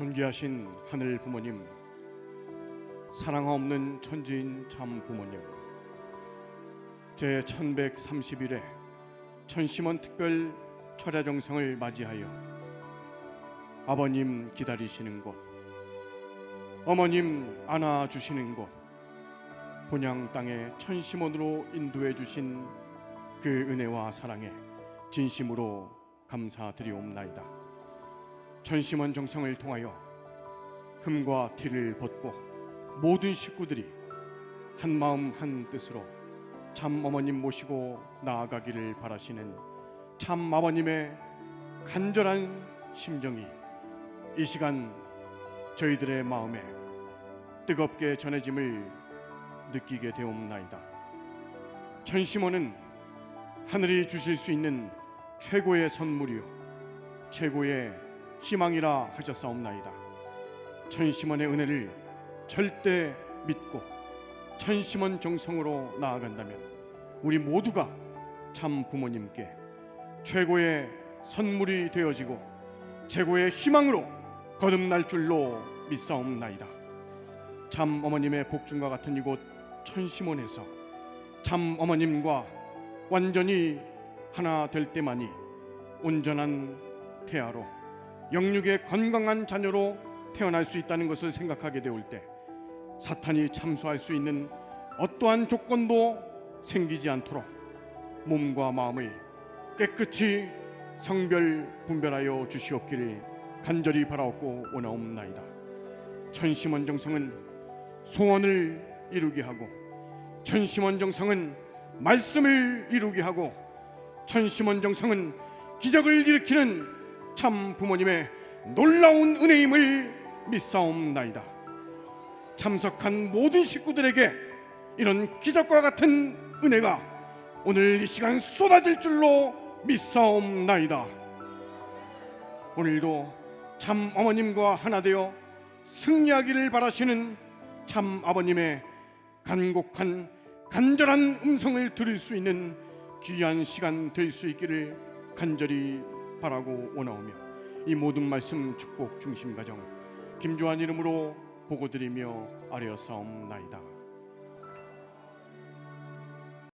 존귀하신 하늘 부모님, 사랑 없는 천지인 참 부모님, 제 1131회 천심원 특별 철야 정성을 맞이하여 아버님 기다리시는 곳, 어머님 안아 주시는 곳, 본향 땅에 천심원으로 인도해 주신 그 은혜와 사랑에 진심으로 감사드리옵나이다. 천심원 정성을 통하여 흠과 티를 벗고 모든 식구들이 한 마음 한 뜻으로 참 어머님 모시고 나아가기를 바라시는 참 아버님의 간절한 심정이 이 시간 저희들의 마음에 뜨겁게 전해짐을 느끼게 되옵나이다. 천심원은 하늘이 주실 수 있는 최고의 선물이요 최고의 희망이라 하셨사옵나이다. 천심원의 은혜를 절대 믿고 천심원 정성으로 나아간다면 우리 모두가 참 부모님께 최고의 선물이 되어지고 최고의 희망으로 거듭날 줄로 믿사옵나이다. 참 어머님의 복중과 같은 이곳 천심원에서 참 어머님과 완전히 하나 될 때만이 온전한 태아로 영육의 건강한 자녀로 태어날 수 있다는 것을 생각하게 되올 때 사탄이 참수할 수 있는 어떠한 조건도 생기지 않도록 몸과 마음을 깨끗이 성별 분별하여 주시옵기를 간절히 바라옵고 원하옵나이다. 천심원 정성은 소원을 이루게 하고 천심원 정성은 말씀을 이루게 하고 천심원 정성은 기적을 일으키는 참 부모님의 놀라운 은혜임을 믿사옵나이다. 참석한 모든 식구들에게 이런 기적과 같은 은혜가 오늘 이 시간 쏟아질 줄로 믿사옵나이다. 오늘도 참 어머님과 하나 되어 승리하기를 바라시는 참 아버님의 간곡한 간절한 음성을 들을 수 있는 귀한 시간 될 수 있기를 간절히 바라고 원하오며 이 모든 말씀 축복 중심 가정 김주환 이름으로 보고드리며 아뢰었사옵나이다.